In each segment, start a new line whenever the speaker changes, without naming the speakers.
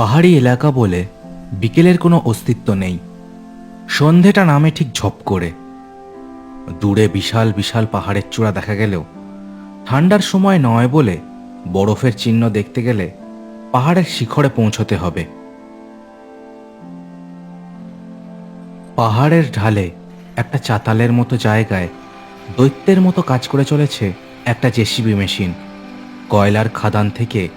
পাহাড়ি এলাকা বলে বিকেলের কোনো অস্তিত্ব নেই। সন্ধেটা নামে ঠিক ঝপ করে। দূরে বিশাল বিশাল পাহাড়ের চূড়া দেখা গেলেও ঠান্ডার সময় নয় বলে বরফের চিহ্ন দেখতে গেলে পাহাড়ের শিখরে পৌঁছতে হবে। পাহাড়ের ঢালে একটা চাতালের মতো জায়গায় দৈত্যের মতো কাজ করে চলেছে একটা জেসিবি মেশিন। কয়লার খাদান থেকে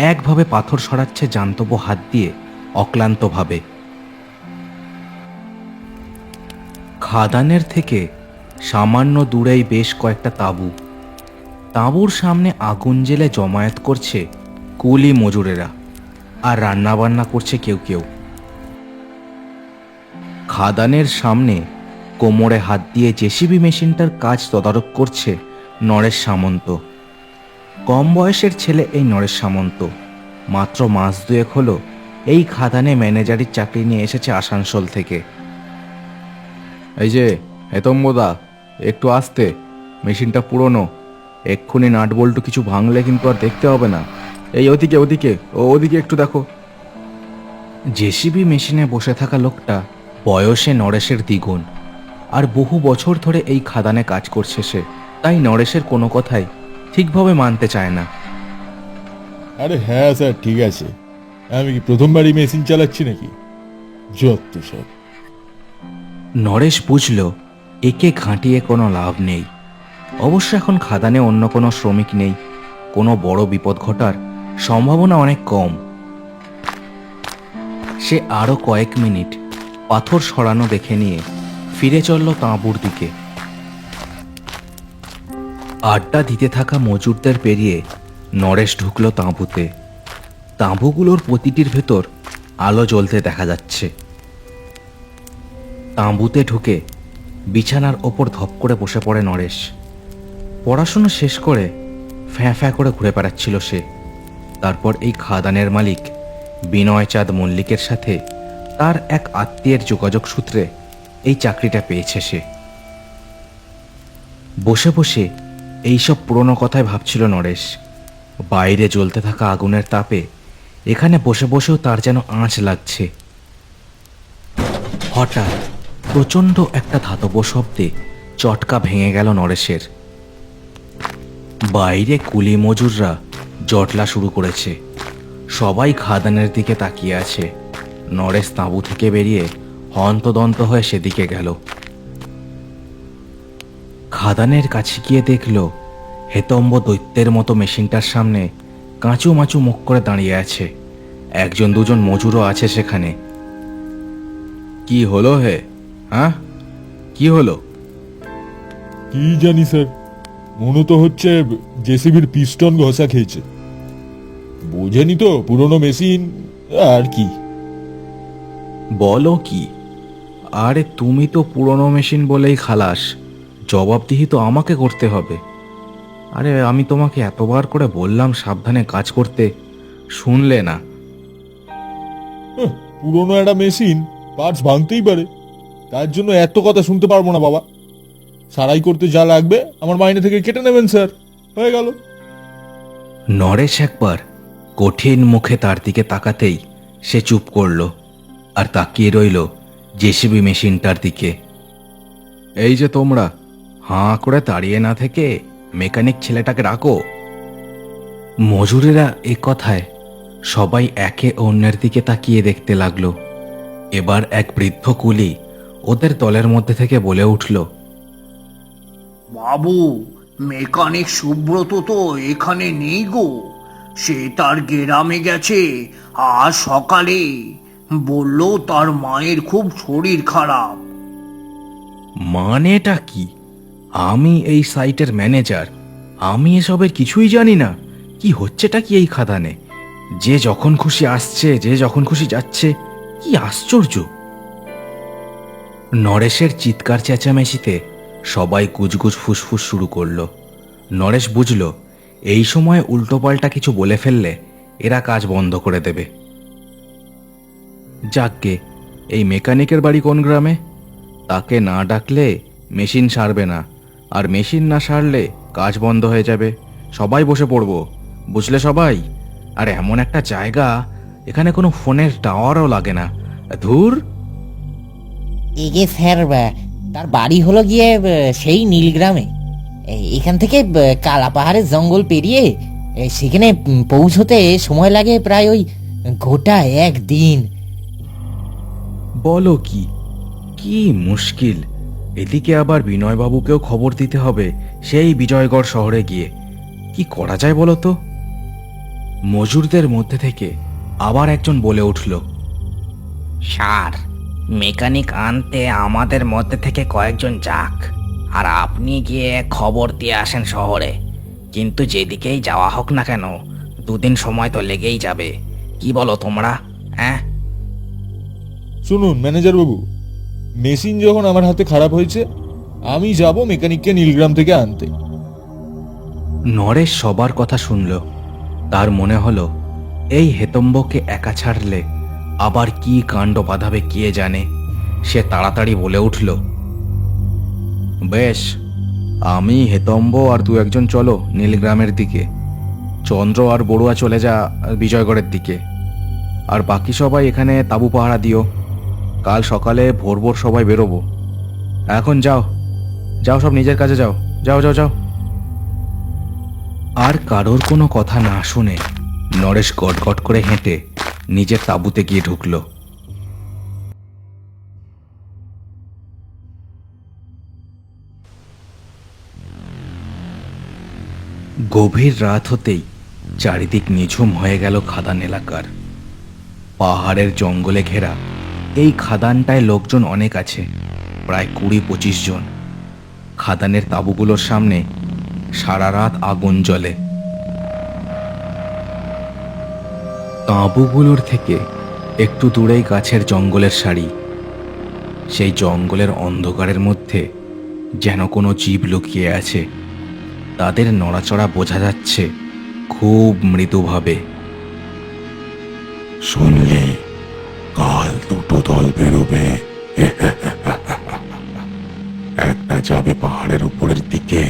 একভাবে পাথর সরাচ্ছে জান্তব হাত দিয়ে, অক্লান্তভাবে। খাদানের থেকে সামান্য দূরেই বেশ কয়েকটা তাঁবু। তাঁবুর সামনে আগুন জেলে জমায়েত করছে কুলি মজুরেরা আর রান্নাবান্না করছে কেউ কেউ। খাদানের সামনে কোমরে হাত দিয়ে জেসিবি মেশিনটার কাজ তদারক করছে নরেশ সামন্ত। কম বয়সের ছেলে এই নরেশ সামন্ত। মাত্র মাস দুয়েক হলো এই খাদানে ম্যানেজারির চাকরি নিয়ে এসেছে আসানসোল থেকে। এই যে হেতম্বদা একটু আসতে মেশিনটা পুরনো। এক্ষুনি নাট বল্টু কিছু ভাঙলে কিন্তু আর দেখতে হবে না। এই ওদিকে ওদিকে ও ওদিকে একটু দেখো। জেসিবি মেশিনে বসে থাকা লোকটা বয়সে নরেশের দ্বিগুণ। আর বহু বছর ধরে এই খাদানে কাজ করছে সে। তাই নরেশের কোনো কথাই ঠিকভাবে মানতে চায় না।
আরে হ্যাঁ স্যার ঠিক আছে। আমি কি প্রথমবারই মেশিন চালাচ্ছি নাকি? যত সব।
নরেশ বুঝল একে ঘাঁটিয়ে কোনো লাভ নেই। অবশ্য এখন খাদানে অন্য কোনো শ্রমিক নেই। কোনো বড় বিপদ ঘটার সম্ভাবনা অনেক কম। সে আরও কয়েক মিনিট পাথর সরানো দেখে নিয়ে ফিরে চলল তাঁবুর দিকে। আড্ডা দিতে থাকা মজুরদের পেরিয়ে নরেশ ঢুকল তাঁবুতে। তাঁবুগুলোর প্রতিটির ভেতর আলো জ্বলতে দেখা যাচ্ছে। তাঁবুতে ঢুকে বিছানার ওপর ধপ করে বসে পড়ে নরেশ। পড়াশুনো শেষ করে ফ্যাঁ ফ্যাঁ করে ঘুরে বেড়াচ্ছিল সে। তারপর এই খাদানের মালিক বিনয় চাঁদ মল্লিকের সাথে তার এক আত্মীয়ের যোগাযোগ সূত্রে এই চাকরিটা পেয়েছে সে। বসে বসে এইসব পুরনো কথায় ভাবছিল নরেশ। বাইরে জ্বলতে থাকা আগুনের তাপে এখানে বসে বসেও তার যেন আঁচ লাগছে। হঠাৎ প্রচণ্ড একটা ধাতব শব্দে চটকা ভেঙে গেল নরেশের। বাইরে কুলি মজুররা জটলা শুরু করেছে। সবাই খাদানের দিকে তাকিয়ে আছে। নরেশ তাঁবু থেকে বেরিয়ে হন্তদন্ত হয়ে সেদিকে গেল। খাদানের কাছে গিয়ে দেখল হেতম্ব দৈত্যের মতো মেশিনটার সামনে কাঁচু মাচু মুখ করে দাঁড়িয়ে আছে। একজন দুজন মজুরও আছে সেখানে। কি হলো হে? হ্যাঁ? কি হলো?
কি জানি স্যার মনে তো হচ্ছে জেসিবির পিস্টন ঘষা খেয়েছে। বোঝেনি তো পুরনো মেশিন আর কি।
বলো কি? আরে তুমি তো পুরনো মেশিন বলেই খালাস। জবাবদিহি তো আমাকে করতে হবে। আরে আমি তোমাকে এতবার করে বললাম সাবধানে কাজ করতে শুনলে না।
পুরনো একটা মেশিন পার্টস ভাঙতেই পারে। তার জন্য এত কথা শুনতে পারব না বাবা। সারাই করতে যা লাগবে আমার মাইনে থেকে কেটে নেবেন স্যার। হয়ে গেল।
নরেশ একবার কঠিন মুখে তার দিকে তাকাতেই সে চুপ করল আর তাকিয়ে রইল জেসিবি মেশিনটার দিকে। এই যে তোমরা হাঁ করে দাঁড়িয়ে না থেকে মেকানিক ছেলেটাকে রাখো মজুরেরা এ কথায় সবাই একে অন্যের দিকে তাকিয়ে দেখতে লাগল। এবার এক বৃদ্ধ কুলি ওদের দলের মধ্যে থেকে বলে উঠল
বাবু মেকানিক সুব্রত তো এখানে নেই গো। সে তার গেরামে গেছে আজ সকালে। বলল তার মায়ের খুব শরীর খারাপ।
মানেটা কি? আমি এই সাইটের ম্যানেজার। আমি এসবের কিছুই জানি না। কি হচ্ছেটা কি এই খাদানে? যে যখন খুশি আসছে, যে যখন খুশি যাচ্ছে, কি আশ্চর্য। নরেশের চিৎকার চেঁচামেচিতে সবাই গুজগুজ ফুসফুস শুরু করল। নরেশ বুঝল, এই সময় উল্টোপাল্টা কিছু বলে ফেললে এরা কাজ বন্ধ করে দেবে। যাকগে, এই মেকানিকের বাড়ি কোন গ্রামে? তাকে না ডাকলে মেশিন সারবে না। আর মেশিন না সারলে কাজ বন্ধ হয়ে যাবে। সবাই বসে পড়ব বুঝলে সবাই? আর এমন একটা জায়গা এখানে কোনো ফোনের টাওয়ারও লাগে না। ধুর!
এগে স্যার তার বাড়ি হলো গিয়ে সেই নীলগ্রামে। এখান থেকে কালা পাহাড়ের জঙ্গল পেরিয়ে সেখানে পৌঁছতে সময় লাগে প্রায় ওই গোটা একদিন।
বলো কি? কি মুশকিল? এদিকে আবার বিনয়বাবুকেও খবর দিতে হবে সেই বিজয়গড় শহরে গিয়ে। কি করা যায় বলো তো? মজুরদের মধ্যে থেকে আবার একজন বলে উঠল
সার মেকানিক আনতে আমাদের মধ্যে থেকে কয়েকজন যাক আর আপনি গিয়ে খবর দিয়ে আসেন শহরে। কিন্তু যেদিকেই যাওয়া হোক না কেন দুদিন সময় তো লেগেই যাবে। কি বলো তোমরা হ্যাঁ?
শুনুন ম্যানেজার বাবু মেশিন যখন আমার হাতে খারাপ হয়েছে, আমি যাব মেকানিককে নীলগ্রাম থেকে আনতে।
নরেশ সবার কথা শুনল। তার মনে হলো, এই হেতম্বকে একা ছাড়লে আবার কি কাণ্ড বাঁধাবে কে জানে? সে তাড়াতাড়ি বলে উঠল, বেশ, আমি হেতম্ব আর দু একজন চলো নীলগ্রামের দিকে। চন্দ্র আর বড়ুয়া চলে যা বিজয়গড়ের দিকে। আর বাকি সবাই এখানে তাবু পাহারা দিও। কাল সকালে ভোর ভোর সবাই বেরোবো। এখন যাও যাও সব নিজের কাছে যাও যাও যাও যাও। আর কারোর কোনো কথা না শুনে নরেশ গটগট করে হেঁটে নিজের তাঁবুতে গিয়ে ঢুকল। গভীর রাত হতেই চারিদিক নিঝুম হয়ে গেল খাদান এলাকার। পাহাড়ের জঙ্গলে ঘেরা এই খাদানটায় লোকজন অনেক আছে, প্রায় কুড়ি পঁচিশ জন। খাদানের তাঁবুগুলোর সামনে সারা রাত আগুন জ্বলে। তাঁবুগুলোর থেকে একটু দূরেই গাছের জঙ্গলের সারি। সেই জঙ্গলের অন্ধকারের মধ্যে যেন কোনো জীব লুকিয়ে আছে। তাদের নড়াচড়া বোঝা যাচ্ছে খুব মৃদুভাবে।
শুনলে বেরোবে। একটা যাবে পাহাড়ের উপরের দিকে,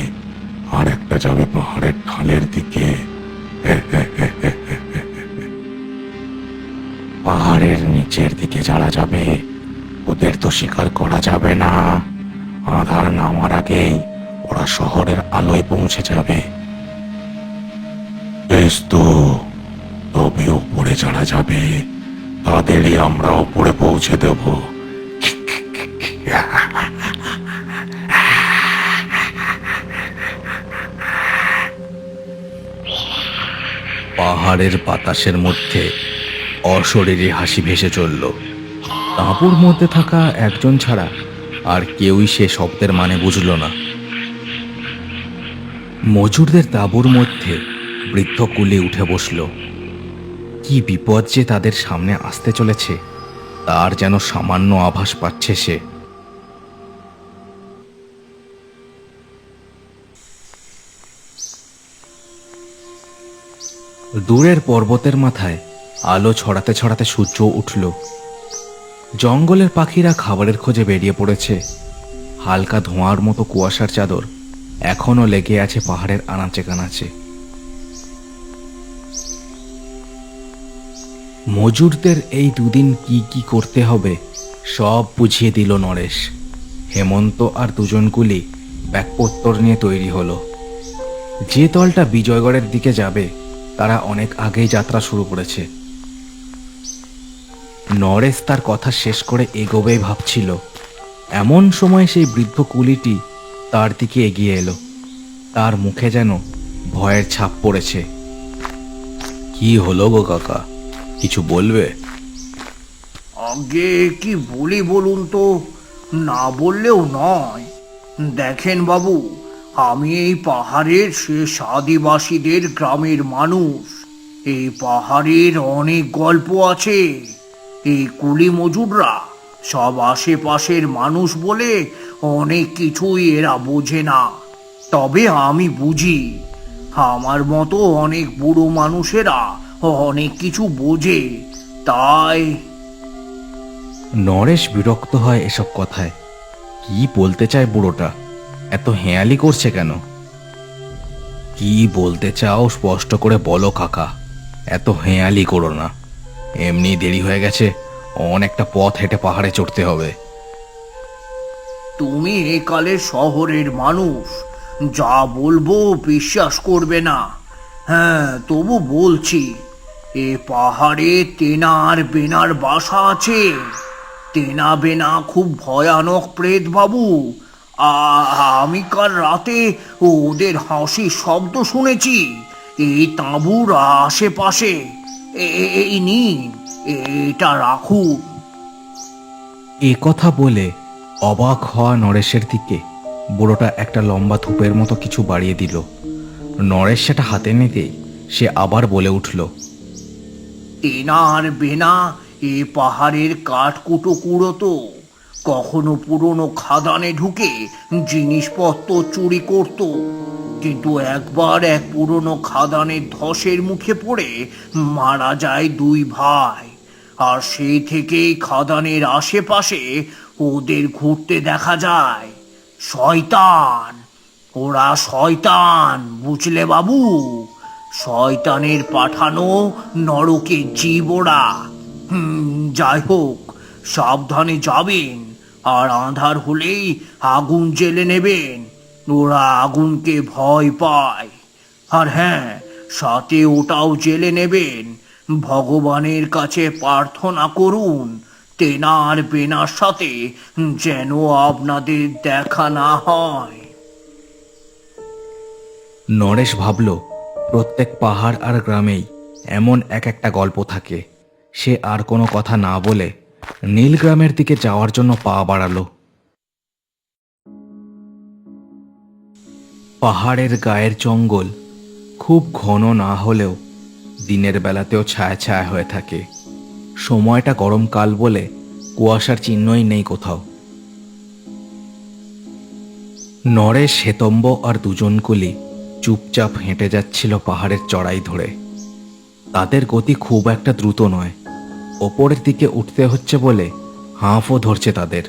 আর একটা যাবে পাহাড়ের ঢালের দিকে। পাহাড়ের নিচের দিকে যারা যাবে, ওদের তো শিকার করা যাবে না। আধার নামার আগেই ওরা শহরের আলোয় পৌঁছে যাবে। বেশ তো, তবে ওপরে যারা যাবে তাদেরই আমরা ওপরে পৌঁছে দেব।
পাহাড়ের বাতাসের মধ্যে অশরীরী হাসি ভেসে চলল। তাঁবুর মধ্যে থাকা একজন ছাড়া আর কেউই সে শব্দের মানে বুঝল না। মজুরদের তাঁবুর মধ্যে বৃদ্ধ কুলি উঠে বসল। কি বিপদ যে তাদের সামনে আসতে চলেছে, তার যেন সামান্য আভাস পাচ্ছে সে। দূরের পর্বতের মাথায় আলো ছড়াতে ছড়াতে সূর্য উঠল। জঙ্গলের পাখিরা খাবারের খোঁজে বেরিয়ে পড়েছে। হালকা ধোঁয়ার মতো কুয়াশার চাদর এখনও লেগে আছে পাহাড়ের আনাচে কানাচে। মজুরদের এই দুদিন কি কি করতে হবে, সব বুঝিয়ে দিল নরেশ। হেমন্ত আর দুজন কুলি ব্যাগপত্তর নিয়ে তৈরি হলো। যে দলটা বিজয়গড়ের দিকে যাবে, তারা অনেক আগেই যাত্রা শুরু করেছে। নরেশ তার কথা শেষ করে এগোবেই ভাবছিল। এমন সময় সেই বৃদ্ধ কুলিটি তার দিকে এগিয়ে এলো। তার মুখে যেন ভয়ের ছাপ পড়েছে। কি হলো গো কাকা? কিছু বলবে?
আগে কি বলি বলুন তো? না বললেও নয়। দেখেন বাবু, আমি এই পাহাড়ের শেষ আদিবাসীদের গ্রামের মানুষ। এই পাহাড়ের অনেক গল্প আছে। এই কুলি মজুররা সব আশেপাশের মানুষ বলে অনেক কিছুই এরা বোঝে না। তবে আমি বুঝি, আমার মতো অনেক বুড়ো মানুষেরা অনেক কিছু বোঝে তাই।
নরেশ বিরক্ত হয় এসব কথায়। কি বলতে চায় বুড়োটা? এত হেয়ালি করছে কেন? কি বলতে চাও স্পষ্ট করে বলো কাকা। এত হেয়ালি করো না। এমনি দেরি হয়ে গেছে অনেকটা পথ হেঁটে পাহাড়ে চড়তে হবে।
তুমি একালে শহরের মানুষ যা বলব বিশ্বাস করবে না। হ্যাঁ তবু বলছি এ পাহাড়ে তেনা আর বেনার বাসা আছে। তেনা বেনা খুব ভয়ানক প্রেত বাবু। আমি কাল রাতে ওদের হাসির শব্দ শুনেছি। এই তাঁবুর আশেপাশে। এই নিন, এটা রাখু
এ কথা বলে অবাক হওয়া নরেশের দিকে। বুড়োটা একটা লম্বা ধূপের মতো কিছু বাড়িয়ে দিল। নরেশ সেটা হাতে নিতেই সে আবার বলে উঠল
তেনার বেনা, এ পাহাড়ের কাঠকুটো কুড়ো তো। কখনো পুরনো খাদানে ঢুকে জিনিসপত্র চুরি করত। কিন্তু একবার এক পুরনো খাদানের ধসের মুখে পড়ে মারা যায় দুই ভাই। আর সেই থেকেই খাদানের আশেপাশে ওদের ঘুরতে দেখা যায়। শয়তান, ওরা শয়তান, বুঝলে বাবু? শয়তানের পাঠানো নরকে জীব ওরা হুম, যাই হোক সাবধানে যাবেন আর আধার হলেই আগুন জেলে নেবেন। ওরা আগুনকে ভয় পায়। আর হ্যাঁ সাথে ওটাও জেলে নেবেন। ভগবানের কাছে প্রার্থনা করুন তেনার বেনার সাথে যেন আপনাদের দেখা না হয়।
নরেশ ভাবল প্রত্যেক পাহাড় আর গ্রামেই এমন এক একটা গল্প থাকে। সে আর কোনো কথা না বলে নীলগ্রামের দিকে যাওয়ার জন্য পা বাড়ালো। পাহাড়ের গায়ের জঙ্গল খুব ঘন না হলেও দিনের বেলাতেও ছায়া ছায়া হয়ে থাকে। সময়টা গরমকাল বলে কুয়াশার চিহ্নই নেই কোথাও। নরেশ হেতম্ব আর দুজন কুলি চুপচাপ হেঁটে যাচ্ছিল পাহাড়ের চড়াই ধরে। তাদের গতি খুব একটা দ্রুত নয়। ওপরের দিকে উঠতে হচ্ছে বলে হাঁফও ধরছে তাদের।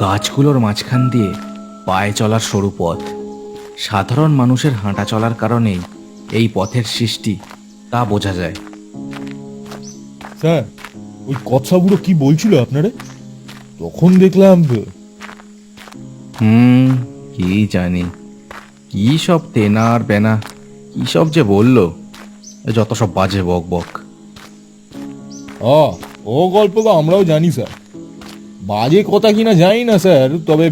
গাছগুলোর মাঝখান দিয়ে পায়ে চলার সরু পথ। সাধারণ মানুষের হাঁটা চলার কারণেই এই পথের সৃষ্টি তা বোঝা যায়।
স্যার ওই কথা বুড়ো কি বলছিল আপনারে? তখন দেখলাম
হুম কি জানি? কি সব তেনা আর বেনা? কি সব যে বলল? যত সব বাজে বক বক।
আ ও গল্প তো আমরাও জানি, স্যার। বাজে কথা কিনা জানি না, স্যার, তবে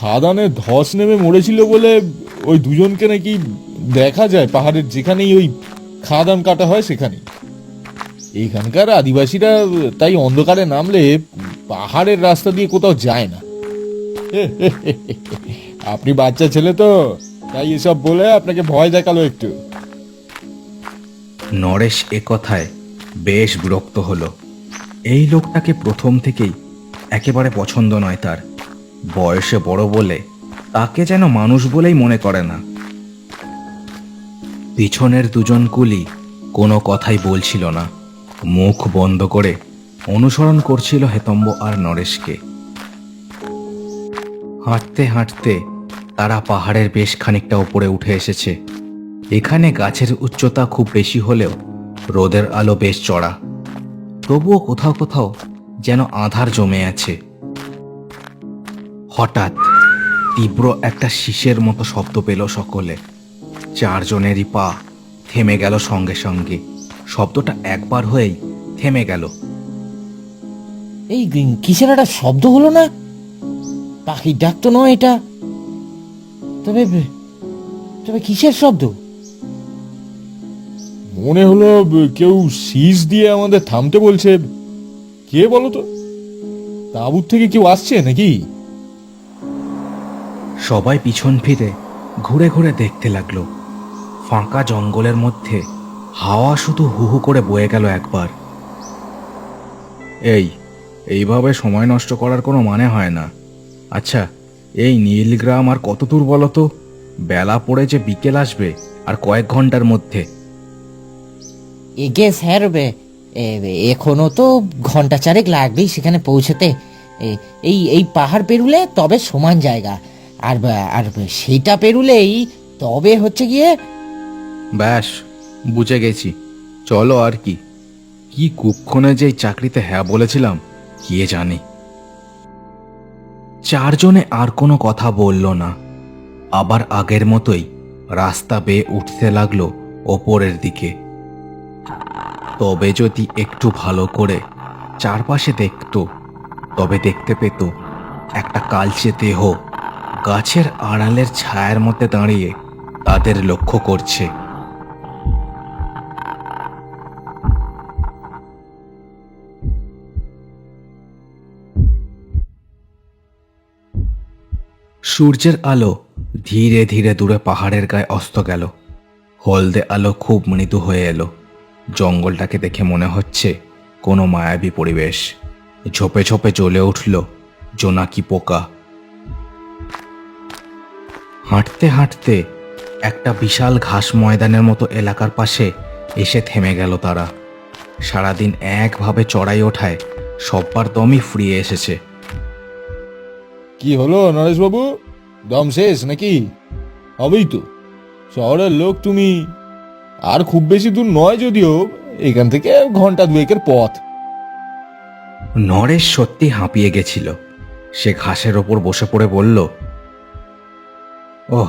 খাদানে ধস নেমে মরেছিল বলে ওই দুজনকে নাকি দেখা যায় পাহাড়ের যেখানেই ওই খাদান কাটা হয় সেখানে এইখানকার আদিবাসীরা তাই অন্ধকারে নামলে পাহাড়ের রাস্তা দিয়ে কোথাও যায় না। আপনি বাচ্চা ছেলে তো, তাই এসব বলে আপনাকে ভয় দেখাল একটু।
নরেশ এ কথায় বেশ বিরক্ত হলো। এই লোকটাকে প্রথম থেকেই একেবারে পছন্দ নয় তার। বয়সে বড় বলে তাকে যেন মানুষ বলেই মনে করে না। পিছনের দুজন কুলি কোনো কথাই বলছিল না। মুখ বন্ধ করে অনুসরণ করছিল হেতম্ব আর নরেশকে। হাঁটতে হাঁটতে তারা পাহাড়ের বেশ খানিকটা উপরে উঠে এসেছে। এখানে গাছের উচ্চতা খুব বেশি হলেও রোদের আলো বেশ চড়া। তবুও কোথাও কোথাও যেন আধার জমে আছে। হঠাৎ তীব্র একটা শীষের মতো শব্দ পেল সকলে। চারজনেরই পা থেমে গেল সঙ্গে সঙ্গে। শব্দটা একবার হয়েই থেমে গেল।
এই কিসের একটা শব্দ হলো না? পাখির ডাক তো নয় এটা। তবে তবে কিসের শব্দ?
মনে হলো কেউ শীষ দিয়ে আমাদের থামতে বলছে। কে বলো তো? তাঁবুর থেকে কেউ আসছে নাকি?
সবাই পিছন ফিরে ঘুরে ঘুরে দেখতে লাগল। ফাঁকা জঙ্গলের মধ্যে হাওয়া শুধু হু হু করে বয়ে গেল একবার। এই এইভাবে সময় নষ্ট করার কোনো মানে হয় না। আচ্ছা এই নীলগ্রাম আর কত দূর বলো তো? বেলা পড়ে যে বিকেল আসবে আর কয়েক ঘণ্টার মধ্যে।
এগে স্যার এ- এখনও তো ঘণ্টা চারেক লাগবেই সেখানে পৌঁছতে। এ- এই এই পাহাড় পেরুলে তবে সমান জায়গা আর বা- আর সেইটা পেরুলেই তবে হচ্ছে গিয়ে
ব্যাস বুঝে গেছি। চলো আর কি। কি কুক্ষণে যে এই চাকরিতে হ্যাঁ বলেছিলাম কে জানে? চারজনে আর কোনো কথা বলল না। আবার আগের মতোই রাস্তা বেয়ে উঠতে লাগল ওপরের দিকে। তবে যদি একটু ভালো করে চারপাশে দেখতো, তবে দেখতে পেত একটা কালচে দেহ গাছের আড়ালের ছায়ার মধ্যে দাঁড়িয়ে তাদের লক্ষ্য করছে। সূর্যের আলো ধীরে ধীরে দূরে পাহাড়ের গায়ে অস্ত গেল। হলদে আলো খুব মৃদু হয়ে এলো। জঙ্গলটাকে দেখে মনে হচ্ছে কোনো মায়াবী পরিবেশ। ঝোপে ঝোপে জ্বলে উঠল জোনাকি পোকা। হাঁটতে হাঁটতে একটা বিশাল ঘাস ময়দানের মতো এলাকার পাশে এসে থেমে গেল তারা। সারাদিন একভাবে চড়াই ওঠায় সব্বার দমই ফুরিয়ে এসেছে।
কি হলো নরেশবাবু? দম শেষ নাকি? হবেই তো। শহরের লোক তুমি। আর খুব বেশি দূর নয় যদিও, এখান থেকে ঘণ্টা দুয়েকের পথ।
নরেশ সত্যি হাঁপিয়ে গেছিল। সে ঘাসের ওপর বসে পড়ে বলল, ওহ,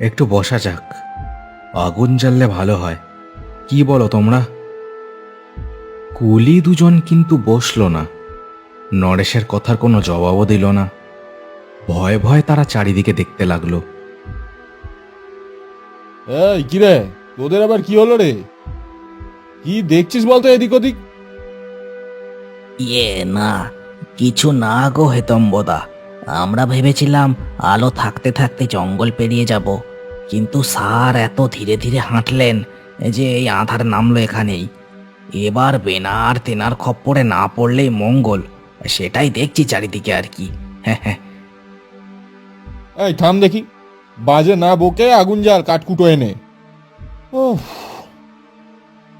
একটু বসা যাক। আগুন জ্বাললে ভালো হয়। কি বলো তোমরা? কুলি দুজন কিন্তু বসল না। নরেশের কথার কোনো জবাবও দিল না। ভয়ে ভয়ে তারা চারিদিকে দেখতে লাগল।
এই কি রে? তোদের আবার কি হলো রে? কি দেখছিস বলতো এদিক ওদিক?
ইয়ে না কিছু না গো হেতম্বদা। আমরা ভেবেছিলাম আলো থাকতে থাকতে জঙ্গল পেরিয়ে যাব কিন্তু স্যার এত ধীরে ধীরে হাঁটলেন যে এই আধার নামলো এখানেই। এবার বেনার তেনার খপ্পরে না পড়লেই মঙ্গল। সেটাই দেখছি চারিদিকে আর কি। হ্যাঁ হ্যাঁ।
এই থাম দেখি। বাজে না বকে আগুন জ্বাল কাঠকুটো এনে। ও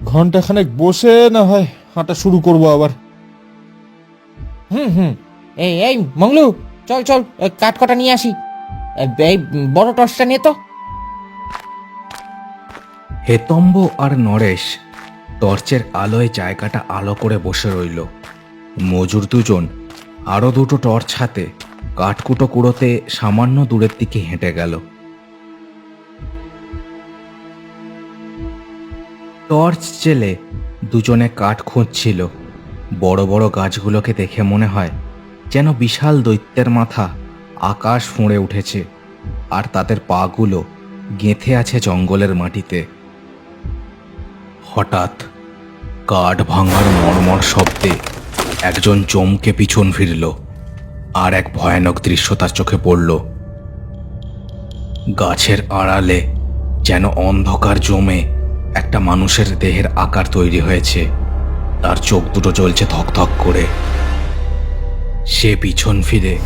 ঘন্টাখানেক বসে না হয় হাঁটা শুরু করব আবার।
হুম হুম। এই এই মংলু চল চল এই কাঠ কটা নিয়ে আসি। এই এই বড় টর্চটা নিয়ে তো।
হেতম্ব আর নরেশ টর্চের আলোয় জায়গাটা আলো করে বসে রইল। মজুর দুজন আরও দুটো টর্চ হাতে, কাঠকুটো কুড়োতে সামান্য দূরের দিকে হেঁটে গেল। টর্চ জেলে দুজনে কাঠ খুঁজছিল। বড় বড় গাছগুলোকে দেখে মনে হয় যেন বিশাল দৈত্যের মাথা আকাশ ফুঁড়ে উঠেছে, আর তাদের পাগুলো গেঁথে আছে জঙ্গলের মাটিতে। হঠাৎ কাঠ ভাঙার মর্মর শব্দে একজন চমকে পিছন ফিরল আর এক ভয়ানক দৃশ্য তার চোখে পড়ল। গাছের আড়ালে যেন অন্ধকার জমে একটা মানুষের দেহের আকার তৈরি হয়েছে। তার চোখ দুটো জ্বলছে থকথক করে। সে পিছন ফিরে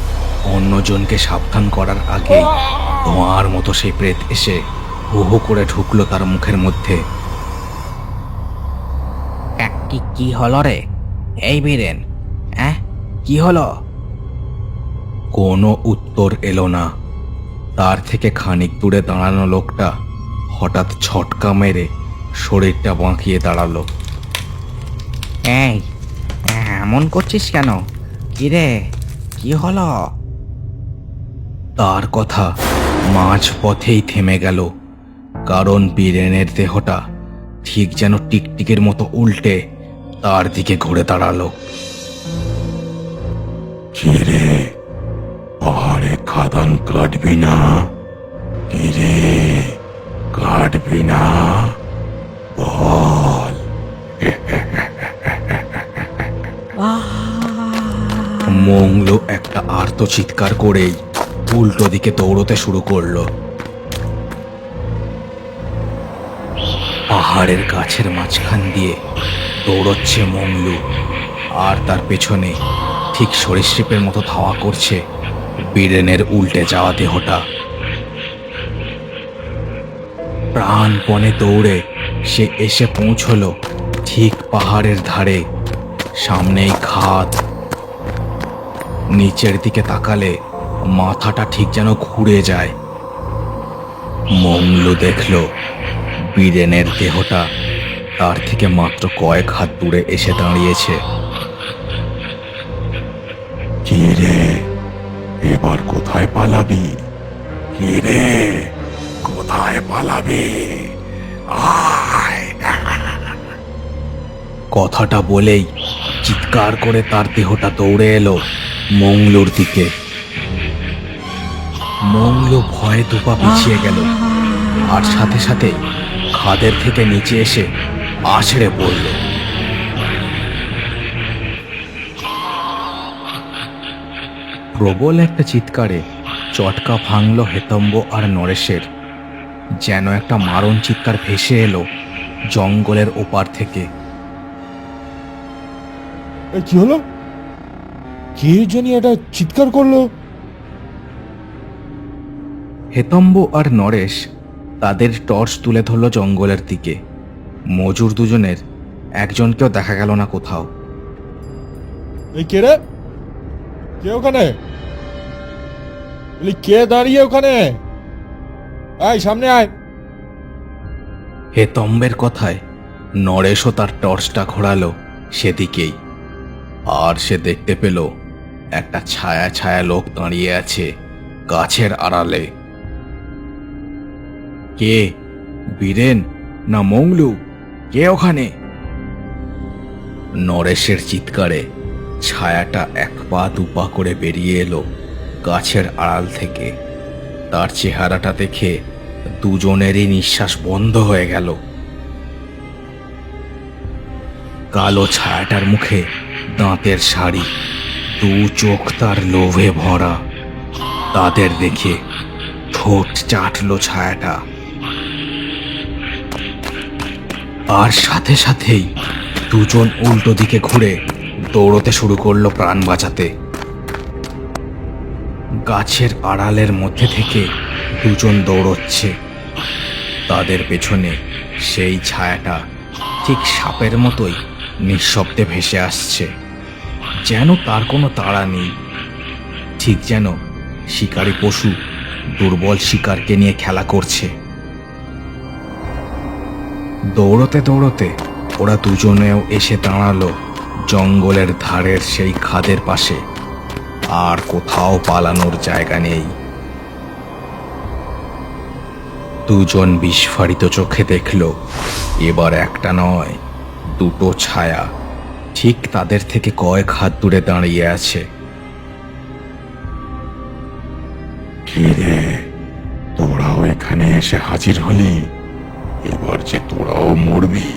অন্যজনকে সাবধান করার আগে ধোঁয়ার মতো সেই প্রেত এসে হু হু করে ঢুকলো তার মুখের মধ্যে।
কি হলো রে? এই বীরেন হ্যাঁ কি হলো?
কোনো উত্তর এলো না। তার থেকে খানিক দূরে দাঁড়ানো লোকটা হঠাৎ ছটকা মেরে শরীরটা বাঁকিয়ে দাঁড়াল।
এই এমন করছিস কেন? কিরে কি হলো?
তার কথা মাঝ পথেই থেমে গেল কারণ বীরেনের দেহটা ঠিক যেন টিকটিকের মতো উল্টে তার দিকে ঘুরে দাঁড়াল।
কিরে পাহাড়ে খাদান কাটবি না? কিরে কাটবি না? বল।
মংল একটা আর্ত চিৎকার করেই উল্টো দিকে দৌড়তে শুরু করল। পাহাড়ের গাছের মাঝখান দিয়ে দৌড়চ্ছে মংলু আর তার পেছনে ঠিক সরীসৃপের মতো ধাওয়া করছে বীরেনের উল্টে যাওয়া দেহটা। প্রাণপণে দৌড়ে সে এসে পৌঁছলো ঠিক পাহাড়ের ধারে। সামনেই খাদ নিচের দিকে তাকালে মাথাটা ঠিক যেন ঘুরে যায়। মংলু দেখল বীরেনের দেহটা তার থেকে মাত্র কয়েক হাত দূরে এসে দাঁড়িয়েছে।
কি রে? এবার কোথায় পালাবি? কি রে? কোথায় পালাবি? আয়।
কথাটা বলেই চিৎকার করে তার দেহটা দৌড়ে এলো মংলুর দিকে। মংলু ভয়ে দুপা পিছিয়ে গেল। আর সাথে সাথে খাদের থেকে নিচে এসে আছড়ে পড়ল। প্রবল একটা চিৎকারে চটকা ভাঙল হেতম্ব আর নরেশের। যেন একটা মারণ চিৎকার ভেসে এলো জঙ্গলের ওপার থেকে।
কি হলো? কে জানি এটা চিৎকার করল?
হেতম্ব আর নরেশ তাদের টর্চ তুলে ধরল জঙ্গলের দিকে। মজুর দুজনের একজনকেও দেখা গেল না কোথাও।
এই কে রে? কে ওখানে? বলি কে দাঁড়িয়ে ওখানে? আয় সামনে আয়।
হেতম্বের কথায় নরেশও তার টর্চটা ঘোরালো সেদিকেই। আর সে দেখতে পেল একটা ছায়া ছায়া লোক দাঁড়িয়ে আছে গাছের আড়ালে। কে? বীরেন না মংলু? কে ওখানে? নরেশের চিৎকারে ছায়াটা এক পা দুপা করে বেরিয়ে এলো গাছের আড়াল থেকে। তার চেহারাটা দেখে দুজনেরই নিঃশ্বাস বন্ধ হয়ে গেল। কালো ছায়াটার মুখে দাঁতের শাড়ি, দু চোখ তার লোভে ভরা। তাদের দেখে ঠোঁট চাটলো ছায়াটা। আর সাথে সাথেই দুজন উল্টো দিকে ঘুরে দৌড়তে শুরু করল প্রাণ বাঁচাতে। গাছের আড়ালের মধ্যে থেকে দুজন দৌড়চ্ছে। তাদের পেছনে সেই ছায়াটা ঠিক সাপের মতোই নিঃশব্দে ভেসে আসছে। যেন তার কোনো তাড়া নেই। ঠিক যেন শিকারী পশু দুর্বল শিকারকে নিয়ে খেলা করছে। দৌড়তে দৌড়তে ওরা দুজনেও এসে দাঁড়াল জঙ্গলের ধারের সেই খাদের পাশে। আর কোথাও পালানোর জায়গা নেই। দুজন বিস্ফারিত চোখে দেখল, এবার একটা নয়, দুটো ছায়া। ঠিক তাদের থেকে কয়েক হাত দূরে দাঁড়িয়ে আছে।
তোরাও এখানে এসে হাজির হলি? এবার যে তোরাও মরবি।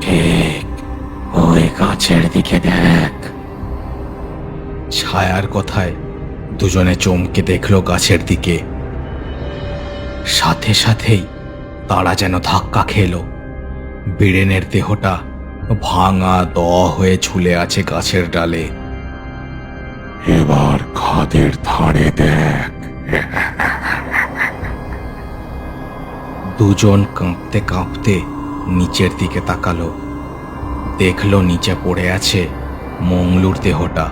ঠিক ওই দিকে দেখ।
ছায়ার কথায় দুজনে চমকে দেখল গাছের দিকে। সাথে সাথেই তারা যেন ধাক্কা খেলো। বীরেনের দেহটা ভাঙা দ হয়ে ঝুলে আছে গাছের ডালে।
এবার খাদের ধারে দেখ।
দুজন কাঁপতে কাঁপতে নিচের দিকে তাকালো। দেখল নিচে পড়ে আছে মংলুর দেহটা।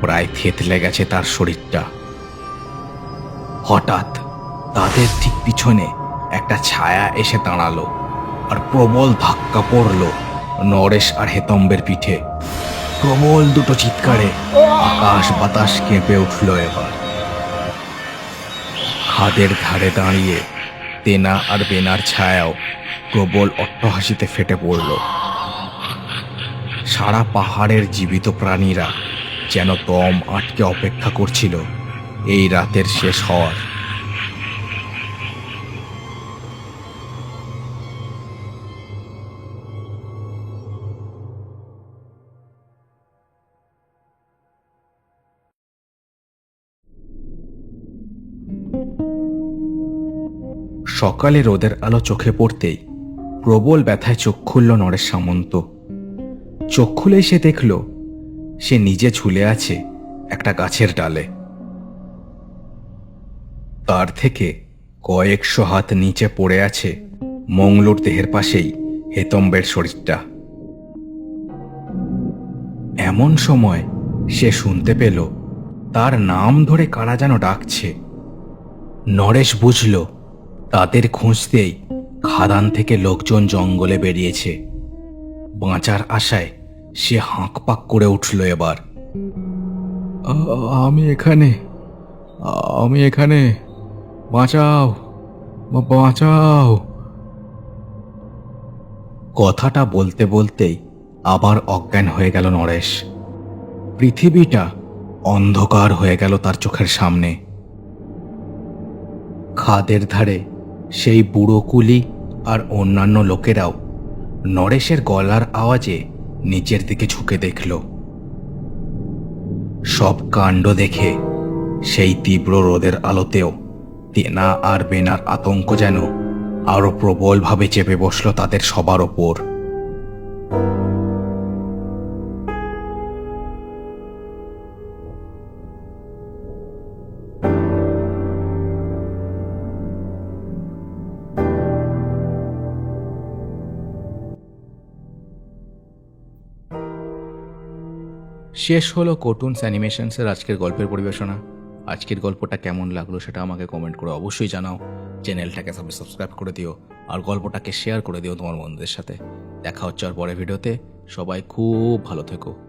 প্রায় থেতলে গেছে তার শরীরটা। হঠাৎ তাদের ঠিক পিছনে একটা ছায়া এসে দাঁড়াল আর প্রবল ধাক্কা পড়ল নরেশ আর হেতম্বের পিঠে। প্রবল দুটো চিৎকারে আকাশ বাতাস কেঁপে উঠল এবার। খাদের ধারে দাঁড়িয়ে তেনা আর বেনার ছায়াও। প্রবল অট্টহাসিতে ফেটে পড়ল। সারা পাহাড়ের জীবিত প্রাণীরা যেন দম আটকে অপেক্ষা করছিল। এই রাতের শেষ হওয়ার। সকালে রোদের আলো চোখে পড়তেই প্রবল ব্যথায় চোখ খুলল নরেশ সামন্ত। চোখ খুলে সে দেখল, সে নিজে ঝুলে আছে একটা গাছের ডালে। তার থেকে কয়েকশো হাত নিচে পড়ে আছে মংলোর দেহের পাশেই হেতম্বের শরীরটা। এমন সময় সে শুনতে পেল, তার নাম ধরে কারা যেন ডাকছে। নরেশ বুঝল তাদের খুঁজতেই খাদান থেকে লোকজন জঙ্গলে বেরিয়েছে। বাঁচার আশায় সে হাঁকপাক করে উঠল এবার। আমি এখানে আমি এখানে, বাঁচাও বাঁচাও। কথাটা বলতে বলতেই আবার অজ্ঞান হয়ে গেল নরেশ। পৃথিবীটা অন্ধকার হয়ে গেল তার চোখের সামনে। খাদের ধারে সেই বুড়ো কুলি আর অন্যান্য লোকেরাও নরেশের গলার আওয়াজে নিচের দিকে ঝুঁকে দেখল। সব কাণ্ড দেখে সেই তীব্র রোদের আলোতেও তেনা আর বেনার আতঙ্ক যেন আরও প্রবলভাবে চেপে বসল তাদের সবার ওপর। শেষ হলো কোটুনস অ্যানিমেশনসের আজকের গল্পের পরিবেশনা। আজকের গল্পটা কেমন লাগল সেটা আমাকে কমেন্ট করে অবশ্যই জানাও। চ্যানেলটাকে সবাই সাবস্ক্রাইব করে দিও, আর গল্পটাকে শেয়ার করে দিও তোমার বন্ধুদের সাথে। দেখা হচ্ছে আর পরে ভিডিওতে সবাই খুব ভালো থেকো।